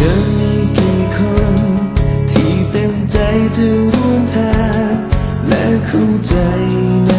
จะมีกี่คน ที่เต็มใจจะร่วมทางและเข้าใจใน